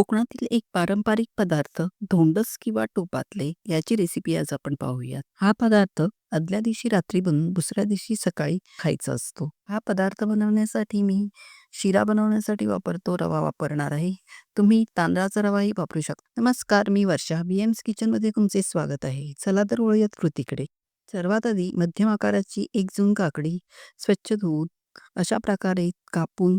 कोकणातील एक पारंपरिक पदार्थ धोंडस किंवा टोपातले याची रेसिपी आज आपण पाहूयात. हा पदार्थ आदल्या दिवशी रात्री बनवून दुसऱ्या दिवशी सकाळी खायचा असतो. हा पदार्थ बनवण्यासाठी मी शिरा बनवण्यासाठी वापरतो रवा वापरणार आहे. तुम्ही तांदळाचा रवाही वापरू शकता. नमस्कार मी वर्षा बी एम्स किचनमध्ये तुमचे स्वागत आहे. चला तर वळूयात कृतीकडे. सर्वात आधी मध्यम आकाराची एक जुन काकडी स्वच्छ धुवून अशा प्रकारे कापून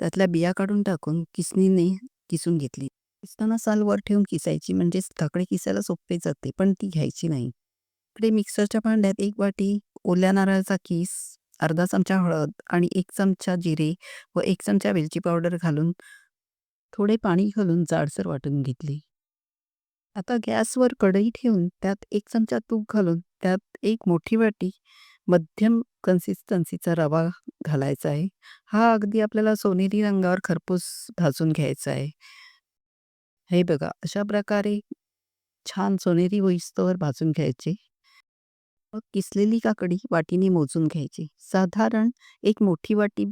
त्यातल्या बिया काढून टाकून किसणीने किसून घेतली. किसताना साल वर ठेवून किसायची म्हणजे काकडी किसायला सोपे जाते पण ती घ्यायची नाही. इकडे मिक्सरच्या भांड्यात एक वाटी ओल्या नारळाचा किस, अर्धा चमचा हळद आणि एक चमचा जिरे व एक चमचा वेलची पावडर घालून थोडे पाणी घालून जाडसर वाटून घेतली. आता गॅसवर कढई ठेवून त्यात एक चमचा तूप घालून त्यात एक मोठी वाटी मध्यम कन्सिस्टन्सीचा रवा घालायचा आहे. हा अगदी आपल्याला सोनेरी रंगावर खरपूस भाजून घ्यायचा आहे. हे बघा अशा प्रकारे छान सोनेरी होईस्तोवर भाजून घ्यायचे. मग किसलेली काकडी वाटीने मोजून घ्यायची. साधारण एक मोठी वाटी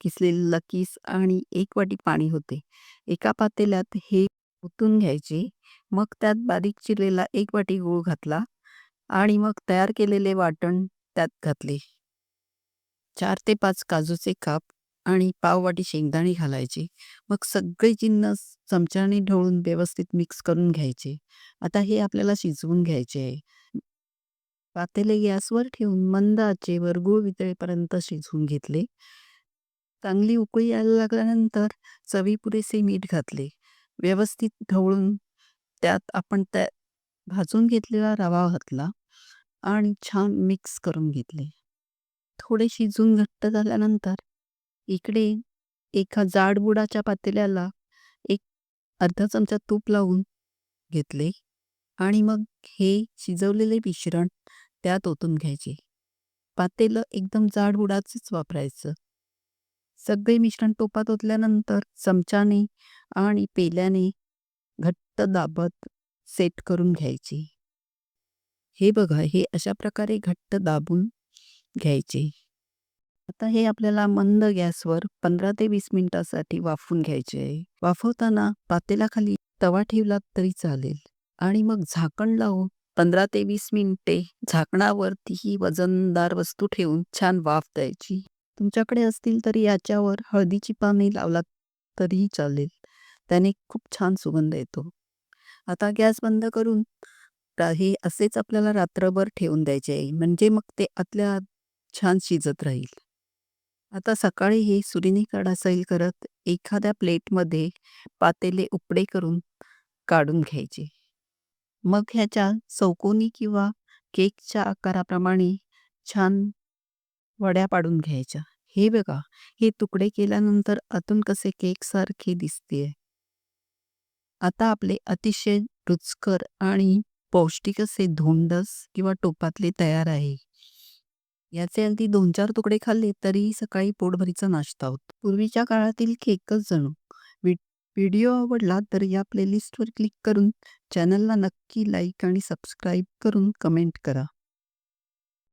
किसलेला किस आणि एक वाटी पाणी होते. एका पातेल्यात हे ओतून घ्यायचे. मग त्यात बारीक चिरलेला एक वाटी गूळ घातला आणि मग तयार केलेले वाटण त्यात घातले. चार ते पाच काजूचे काप आणि पाववाटी शेंगदाणे घालायचे. मग सगळे जिन्नस चमच्याने ढवळून व्यवस्थित मिक्स करून घ्यायचे. आता हे आपल्याला शिजवून घ्यायचे आहे. पातेले गॅसवर ठेवून मंद आचेवर गूळ वितळेपर्यंत शिजवून घेतले. चांगली उकळी यायला लागल्यानंतर चवी पुरेसे मीठ घातले. व्यवस्थित ढवळून त्यात आपण त्या भाजून घेतलेला रवा घातला आणि छान मिक्स करून घेतले. थोडे शिजून घट्ट झाल्यानंतर इकडे एका जाडबुडाच्या पातेल्याला एक अर्धा चमचा तूप लावून घेतले आणि मग हे शिजवलेले मिश्रण त्यात ओतून घ्यायचे. पातेलं एकदम जाडबुडाचेच वापरायचं. सगळे मिश्रण तुपात ओतल्यानंतर चमच्याने आणि पेल्याने घट्ट दाबत सेट करून घ्यायचे. हे बघा हे अशा प्रकारे घट्ट दाबून घ्यायचे. आता हे आपल्याला मंद गॅसवर पंधरा ते वीस मिनिटासाठी वाफवून घ्यायचे आहे. वाफवताना पातेलाखाली तवा ठेवला तरी चालेल आणि मग झाकण लावून पंधरा ते वीस मिनिटे झाकणावरती ही वजनदार वस्तू ठेवून छान वाफ द्यायची. तुमच्याकडे असतील तरी याच्यावर हळदीची पाने लावला तरीही चालेल. त्याने खूप छान सुगंध येतो. आता गॅस बंद करून हे असेच आपल्याला रात्रभर ठेवून द्यायचे आहे म्हणजे मग ते आतल्या छान शिजत राहील. आता सकाळी हे सुरीने काढासाईल करत एखाद्या प्लेटमध्ये पातेले उपडे करून काढून घ्यायचे. मग ह्याच्या चौकोनी किंवा केकच्या आकाराप्रमाणे छान वड्या पाडून घ्यायच्या. हे बघा हे तुकडे केल्यानंतर आतून कसे केकसारखे दिसतेय. आता आपले अतिशय रुचकर आणि पौष्टिक असे धोंडस किंवा टोपातले तयार आहे. याचे अगदी दोन चार तुकडे खाल्ले तरीही सकाळी पोटभरीचा नाश्ता होतो. पूर्वीच्या काळातील केकच जणू. व्हिडिओ आवडला तर या प्लेलिस्टवर क्लिक करून चॅनलला नक्की लाईक आणि सबस्क्राईब करून कमेंट करा.